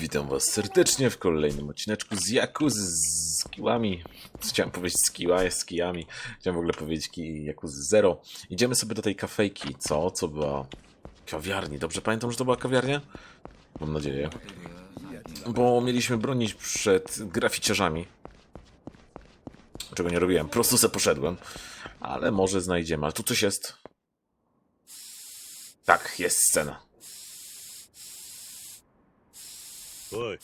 Witam was serdecznie w kolejnym odcineczku z Jakuz z kiłami. Chciałem powiedzieć z kiła, z kijami. Chciałem w ogóle powiedzieć ki, Zero. Idziemy sobie do tej kafejki, co? Co była? Kawiarni. Dobrze pamiętam, że to była kawiarnia? Mam nadzieję. Bo mieliśmy bronić przed graficiarzami. Czego nie robiłem. Po prostu se poszedłem. Ale może znajdziemy. Ale tu coś jest. Tak, jest scena. おい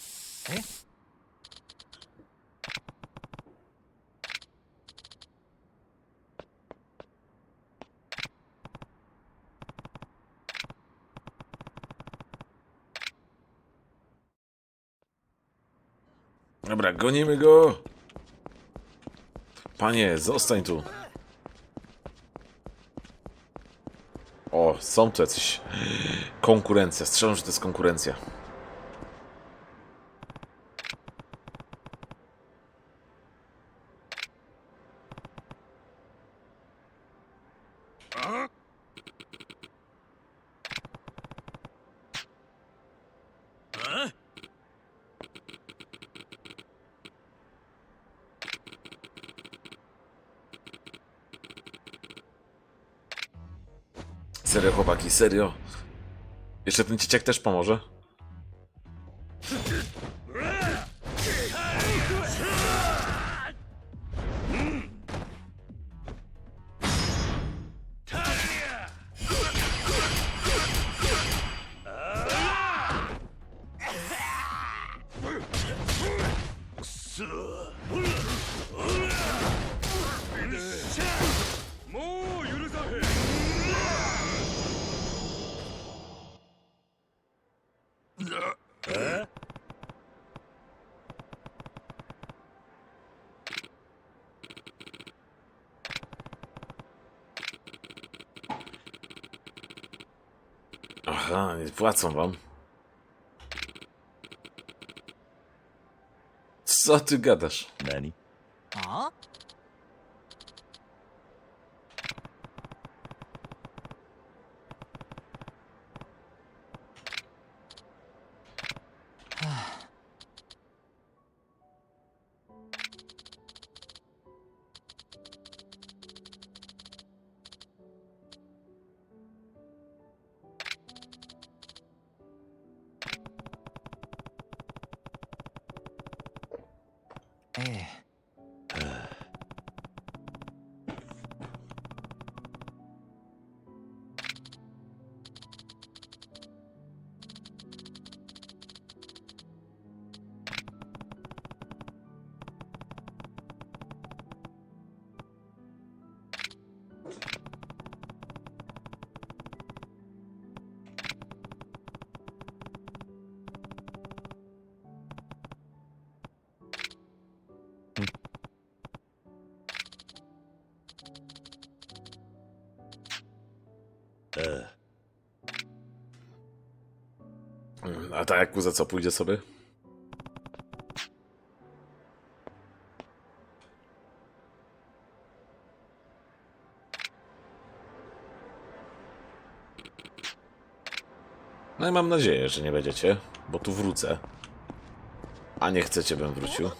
Dobra, gonimy go! Panie, zostań tu. O, są tu jacyś... Konkurencja. Strzelam, że to jest konkurencja. Serio? Jeszcze ten dzieciak też pomoże? Aha, nie płacą wam. Co ty gadasz? 何え A ta Jakuza co, pójdzie sobie? No i mam nadzieję, że nie będziecie, bo tu wrócę. A nie chcecie, bym wrócił.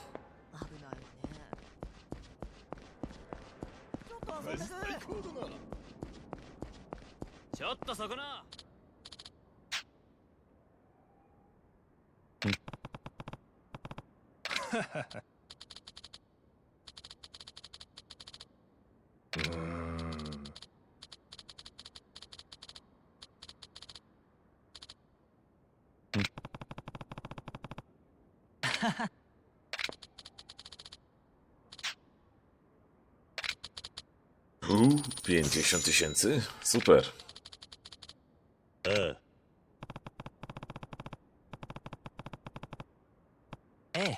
Uuu, 50 tysięcy? Super. E. E.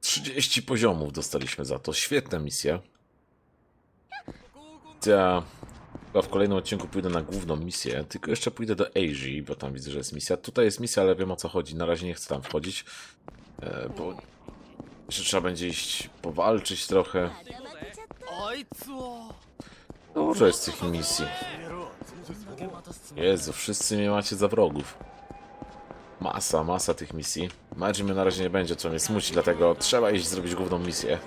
Trzydzieści poziomów dostaliśmy za to. Świetna misja. Ta. Chyba w kolejnym odcinku pójdę na główną misję, tylko jeszcze pójdę do Azji, bo tam widzę, że jest misja. Tutaj jest misja, ale wiem o co chodzi. Na razie nie chcę tam wchodzić, e, bo jeszcze trzeba będzie iść powalczyć trochę. Dużo jest tych misji. Jezu, wszyscy mnie macie za wrogów. Masa, masa tych misji. Majimy na razie nie będzie, co mnie smuci, dlatego trzeba iść zrobić główną misję.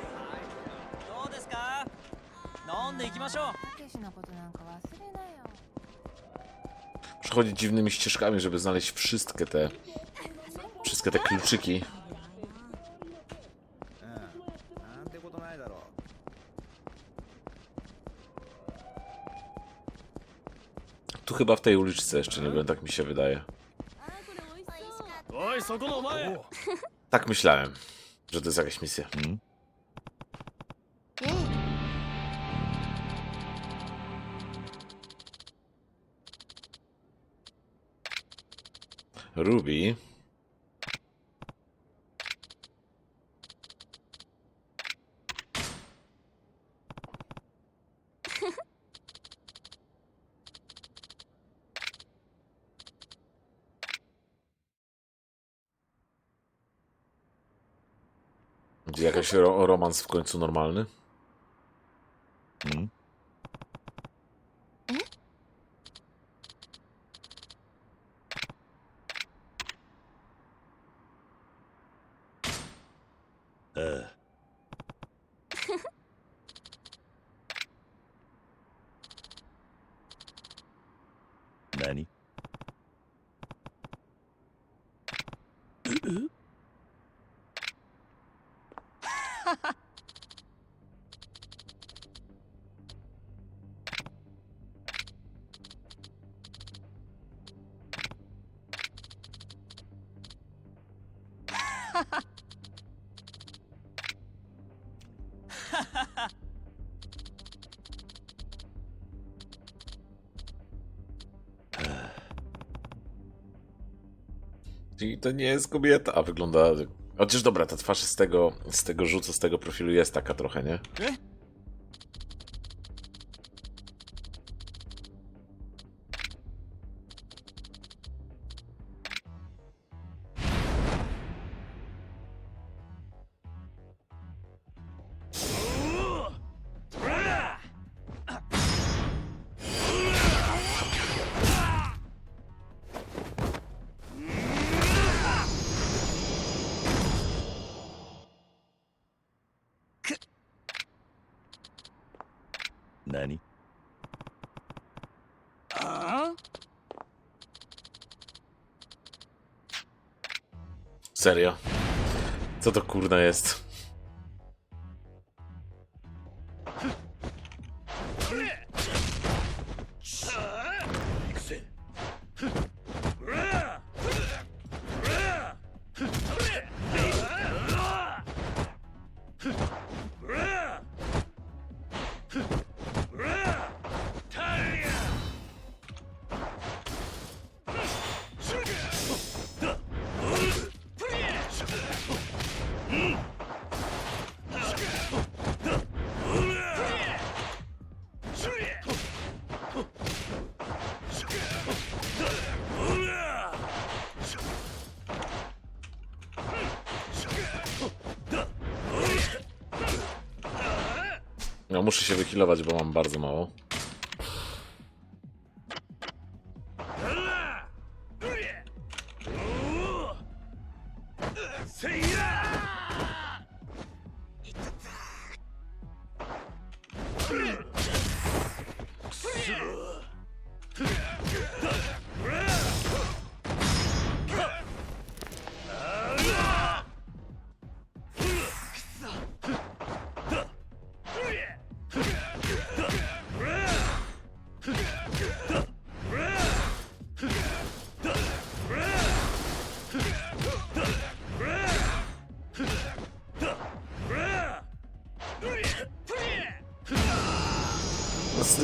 どうですか飲んでいきましょうたけしのことなんか忘れなよ Przechodzić dziwnymi ścieżkami, żeby znaleźć wszystkie te... Wszystkie te kluczyki. なんてことないだろ Tu chyba w tej uliczce jeszcze nie byłem, tak mi się wydaje. おいそこのお前 Tak myślałem, że to jest jakaś misja. Ruby. Jakaś ro romans w końcu normalny? Czyli to nie jest kobieta, a wygląda... Chociaż dobra, ta twarz z tego, z tego rzucu, z tego profilu jest taka trochę, nie? Serio? Co to kurna jest? Wychilować, bo mam bardzo mało.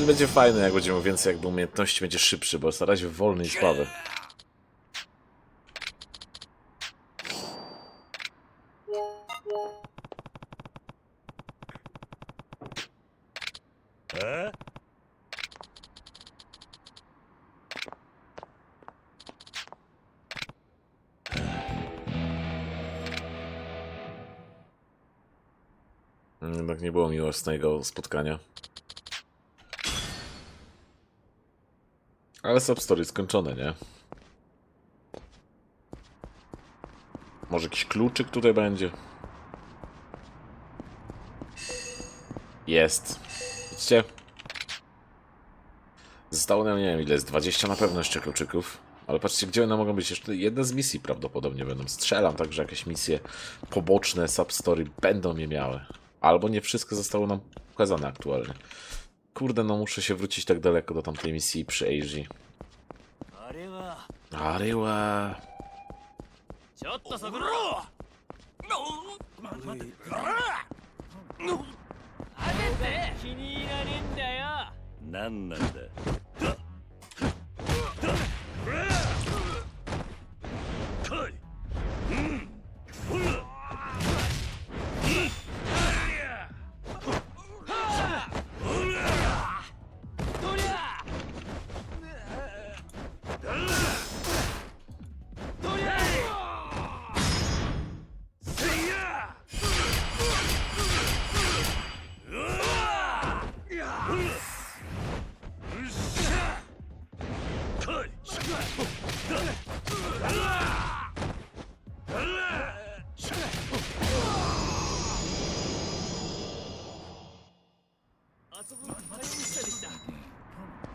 będzie fajne, jak będziemy więcej jakby umiejętności, będzie szybszy, bo jest na razie wolny i słaby. E? Jednak nie było miłosnego spotkania. Ale substory skończone, nie? Może jakiś kluczyk tutaj będzie? Jest. Widzicie? Zostało nam, nie wiem ile jest, 20 na pewno jeszcze kluczyków. Ale patrzcie, gdzie one mogą być. Jeszcze jedne z misji prawdopodobnie będą. Strzelam także jakieś misje poboczne, substory będą je miały. Albo nie wszystko zostało nam pokazane aktualnie. Kurde, no muszę się wrócić tak daleko do tamtej misji przy AG. あれは.ちょっとそこらあれって。気に入らねえんだよ。何なんだ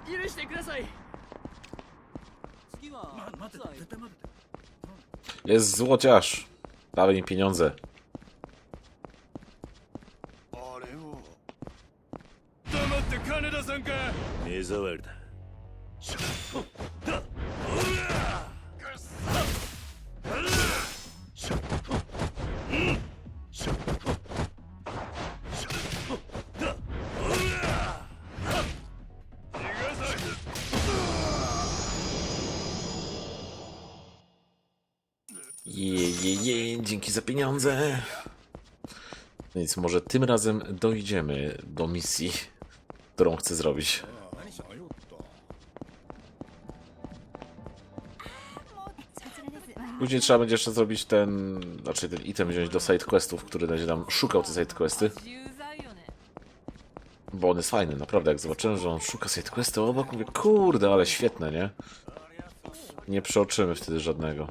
許してください次はツアーへ Jest złociarz. Dawaj mi pieniądze. Dzięki za pieniądze. No więc może tym razem dojdziemy do misji, którą chcę zrobić. Później trzeba będzie jeszcze zrobić ten, znaczy ten item wziąć do sidequestów, który będzie nam szukał te sidequesty. Bo on jest fajny, naprawdę, jak zobaczyłem, że on szuka sidequestu obok, mówię, kurde, ale świetne, nie? Nie przeoczymy wtedy żadnego.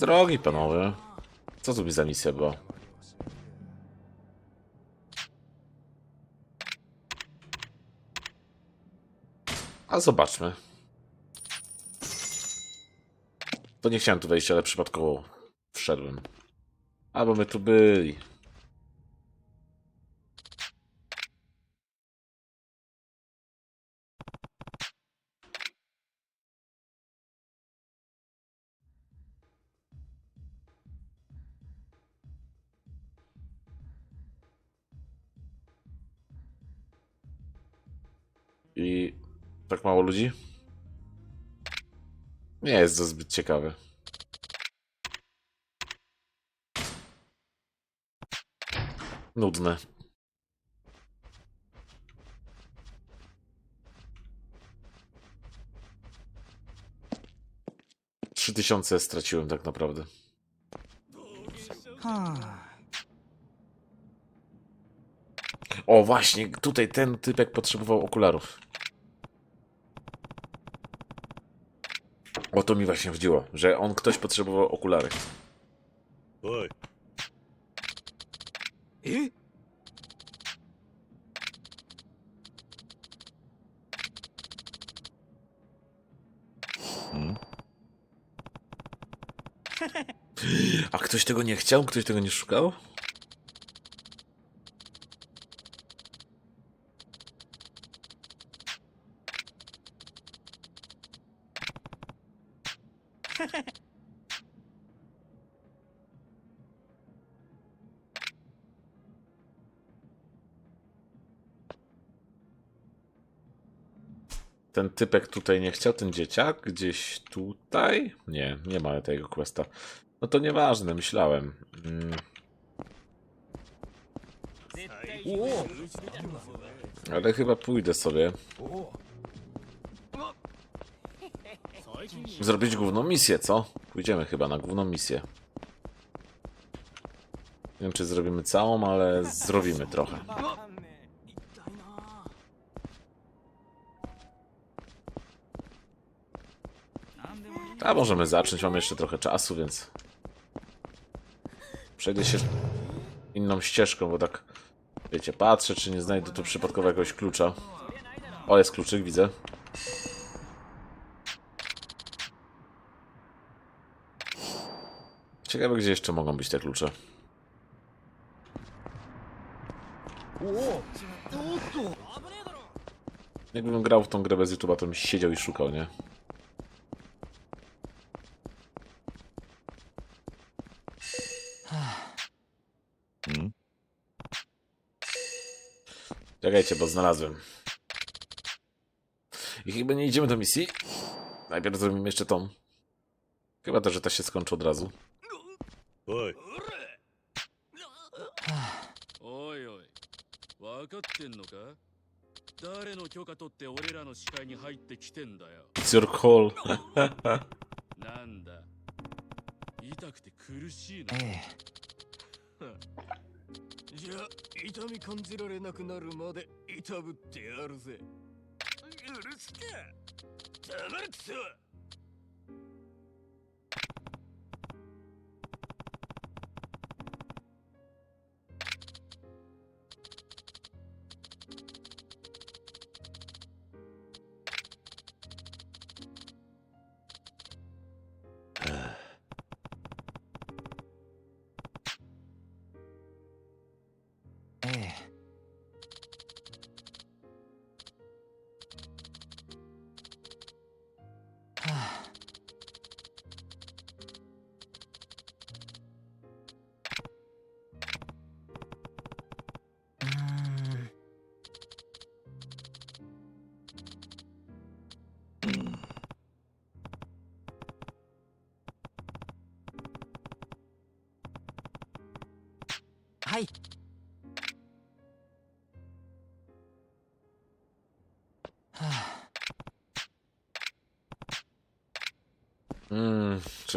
Drogi, panowie. Co tu mi za misja była? A zobaczmy. To nie chciałem tu wejść, ale przypadkowo wszedłem. Albo my tu byli. I tak mało ludzi? Nie jest to zbyt ciekawe. Nudne. Trzy tysiące straciłem tak naprawdę. O właśnie, tutaj ten typek potrzebował okularów. O to mi właśnie chodziło, że on ktoś potrzebował okulary. Oj. I? Hmm? A ktoś tego nie chciał? Ktoś tego nie szukał? typek tutaj nie chciał, ten dzieciak? Gdzieś tutaj? Nie, nie ma tego questa. No to nieważne, myślałem. Mm. Ale chyba pójdę sobie. Zrobić główną misję, co? Pójdziemy chyba na główną misję. Nie wiem, czy zrobimy całą, ale zrobimy trochę. A możemy zacząć, mamy jeszcze trochę czasu, więc... Przejdę się inną ścieżką, bo tak... Wiecie, patrzę, czy nie znajdę tu przypadkowo jakiegoś klucza. O, jest kluczyk, widzę. Ciekawe, gdzie jeszcze mogą być te klucze. Jakbym grał w tą grę bez YouTube'a, to bym siedział i szukał, nie? Czekajcie, bo znalazłem. I chyba nie idziemy do misji. Najpierw zrobimy jeszcze tą. Chyba to, że ta się skończy od razu. おいおいおい分かってんのか誰の許可取って俺らの視界に入ってきてんだよ It's your call. なんだ痛くて苦しいなじゃあ 痛み感じられなくなるまで痛ぶってやるぜ。許すか黙れくそ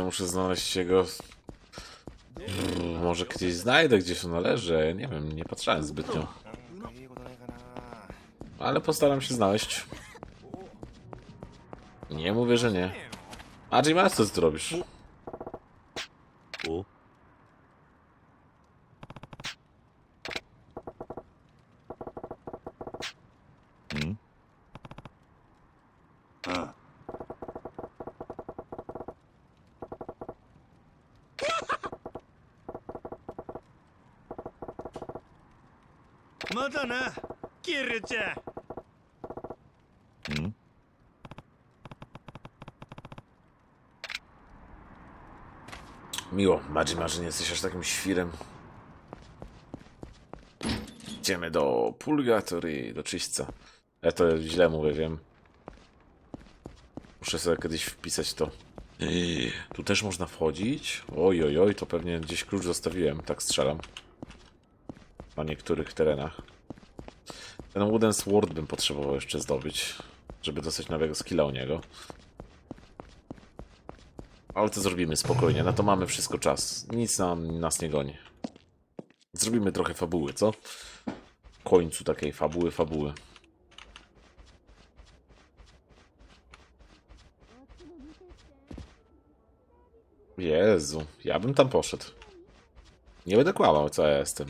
Czy muszę znaleźć jego... Hmm, może gdzieś znajdę, gdzieś on należy. Ja Nie wiem, nie patrzałem zbytnio. Ale postaram się znaleźć. Nie mówię, że nie. A Jimas, co ty robisz? おまだなキルちゃん Miło, Majima, że nie jesteś aż takim świrem. Idziemy do Pulgatory, do czyśćca. Ja to źle mówię, wiem. Muszę sobie kiedyś wpisać to. Yy, Tu też można wchodzić? Oj, oj, oj, to pewnie gdzieś klucz zostawiłem, tak strzelam. Na niektórych terenach. Ten Wooden Sword bym potrzebował jeszcze zdobyć, żeby dostać nowego skilla u niego. Ale to zrobimy spokojnie, na to mamy wszystko czas. Nic nam, nas nie goni. Zrobimy trochę fabuły, co? W końcu takiej fabuły, fabuły. Jezu, ja bym tam poszedł. Nie będę kłamał, co ja jestem.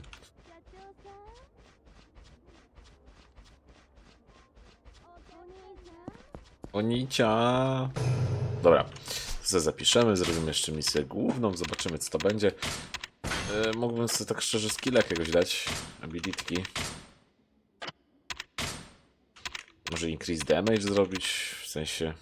Onicia. Dobra, zapiszemy, zrobimy jeszcze misję główną, zobaczymy co to będzie. E, mógłbym sobie tak szczerze skill jakiegoś dać, abilitki. Może increase damage zrobić, w sensie...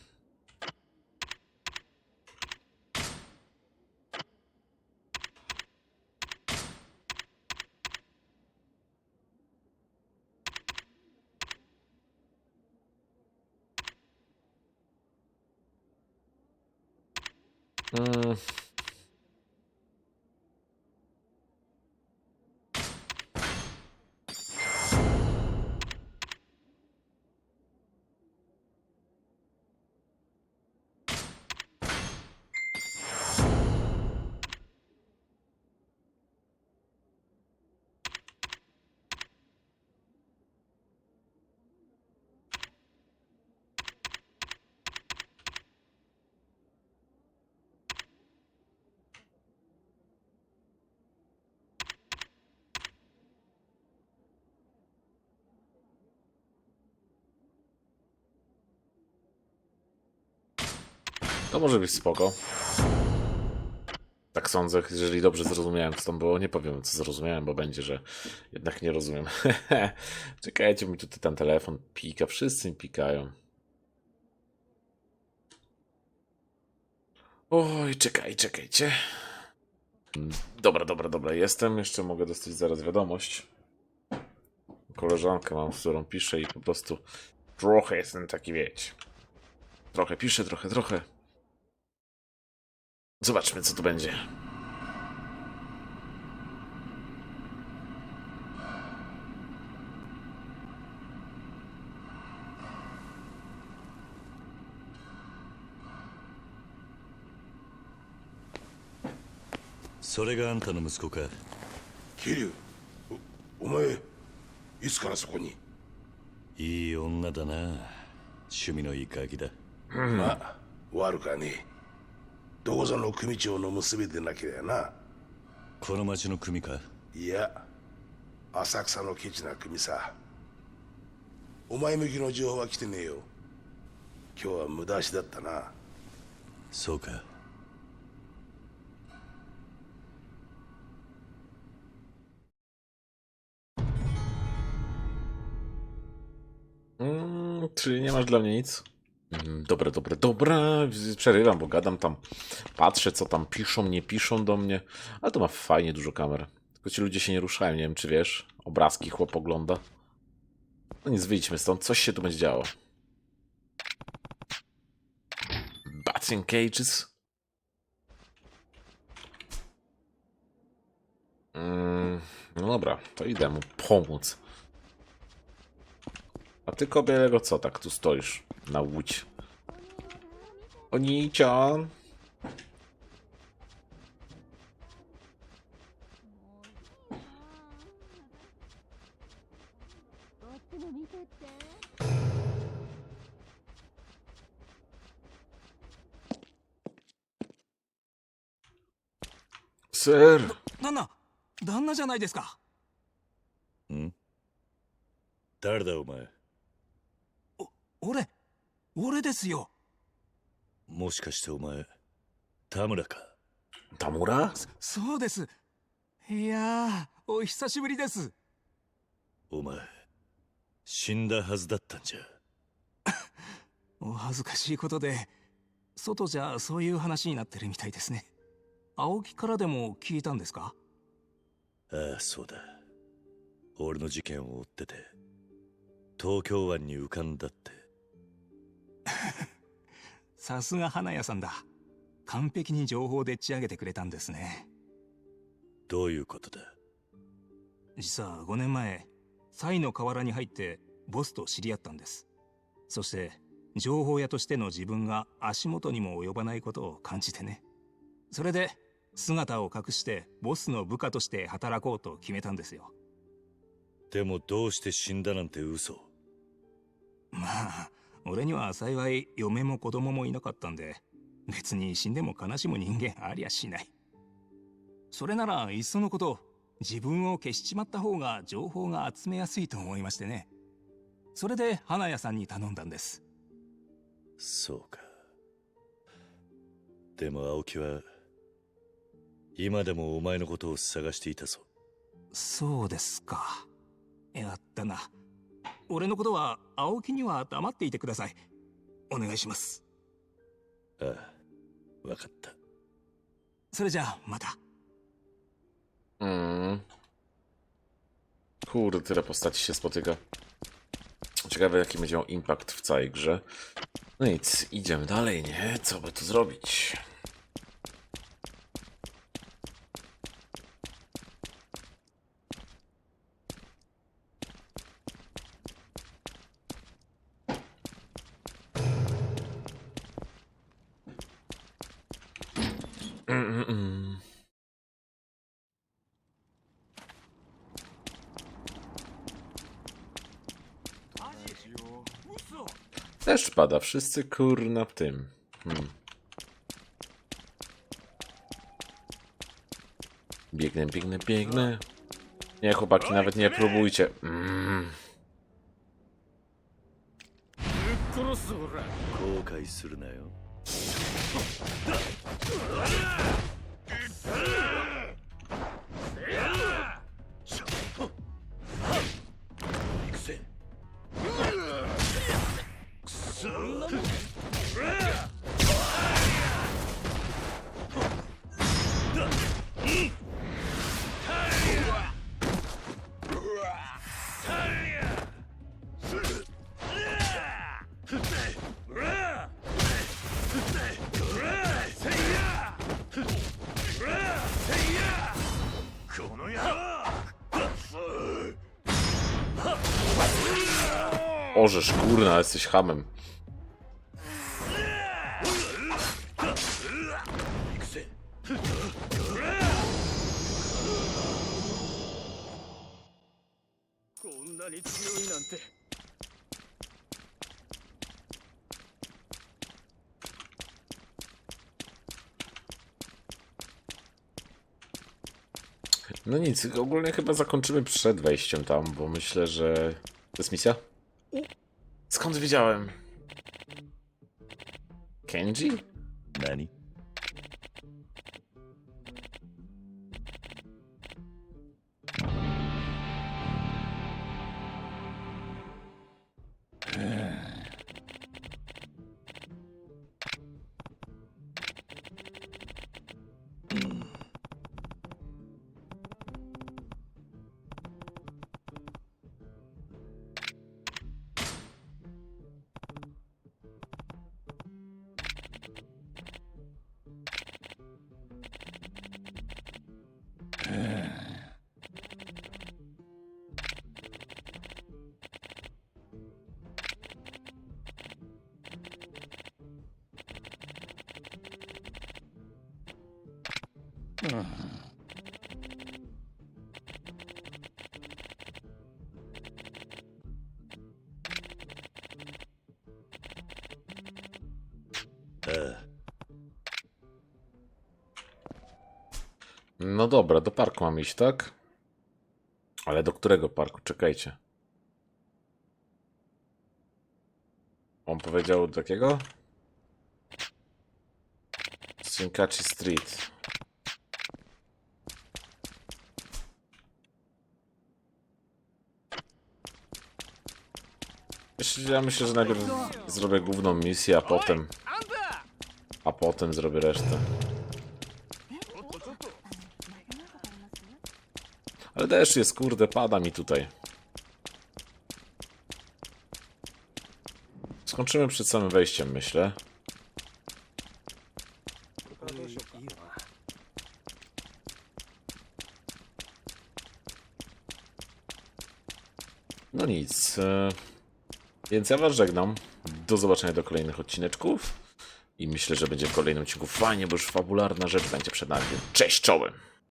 Mm. To może być spoko. Tak sądzę, jeżeli dobrze zrozumiałem, co tam było. Nie powiem, co zrozumiałem, bo będzie, że jednak nie rozumiem. Czekajcie, mi tutaj ten telefon pika. Wszyscy mi pikają. Oj, czekaj, czekajcie. Dobra, dobra, dobra, jestem. Jeszcze mogę dostać zaraz wiadomość. Koleżankę mam, z którą piszę i po prostu trochę jestem taki, wiecie. Trochę piszę, trochę, trochę. Zobaczmy, co tu będzie.「それがあんたの息子か桐生おお前いつからそこにいい女だな趣味のいいガキだまあ悪かねえ銅座の組長の娘でなきゃな。この町の組か？いや浅草のケチな組さ。お前向きの情報は来てねえよ。今日は無駄足だったな。そうか「Mm, czyli nie masz dla mnie nic? Mm, Dobre, dobre, dobre. Przerywam, bo gadam tam. Patrzę, co tam piszą, nie piszą do mnie. Ale to ma fajnie dużo kamer. Tylko ci ludzie się nie ruszają, nie wiem czy wiesz. Obrazki chłop ogląda. No nic, wyjdźmy stąd. Coś się tu będzie działo. Batting Cages. Mm, no dobra, to idę mu pomóc. A ty kobielego co tak tu stoisz na łódź? Onicia. Ser. 旦那旦那じゃないですか誰だお前 俺俺ですよ。もしかしてお前田村か？Tamura? そうです。いやーお久しぶりです。お前死んだはずだったんじゃ。お恥ずかしいことで外じゃそういう話になってるみたいですね。青木からでも聞いたんですか？ああそうだ。俺の事件を追ってて東京湾に浮かんだって さすが花屋さんだ。完璧に情報でっち上げてくれたんですね。どういうことだ？実は5年前サイの河原に入ってボスと知り合ったんです。そして情報屋としての自分が足元にも及ばないことを感じてね。それで姿を隠してボスの部下として働こうと決めたんですよ。でもどうして死んだなんて嘘？まあ俺には幸い嫁も子供もいなかったんで別に死んでも悲しむ人間ありゃしない。それならいっそのこと自分を消しちまった方が情報が集めやすいと思いましてね。それで花屋さんに頼んだんです。そうか。でも青木は今でもお前のことを探していたぞ。そうですか。やったな俺のことは青木には黙っていてください。お願いします。それじゃあまた。うん。コールテレポスタチシェスポテガちがょう Deszcz pada, wszyscy kurna w tym. Hmm. Biegnę, biegnę, biegnę. Nie, chłopaki, nawet nie próbujcie. Mm. 殺すほら後悔するなよ Orzesz, kurna, jesteś hamem. No nic, ogólnie chyba zakończymy przed wejściem tam, bo myślę, że... To jest misja? Skąd wiedziałem? Kenji? Nani? No dobra, do parku mam iść, tak? Ale do którego parku? Czekajcie. On powiedział do takiego? Shinkachi Street. Ja myślę, że najpierw zrobię główną misję, a potem... A potem zrobię resztę. Ale deszcz jest, kurde, pada mi tutaj. Skończymy przed samym wejściem, myślę. No nic. e, Więc ja was żegnam. Do zobaczenia do kolejnych odcineczków. I myślę, że będzie w kolejnym odcinku fajnie, bo już fabularna rzecz będzie przed nami. Cześć, czołem!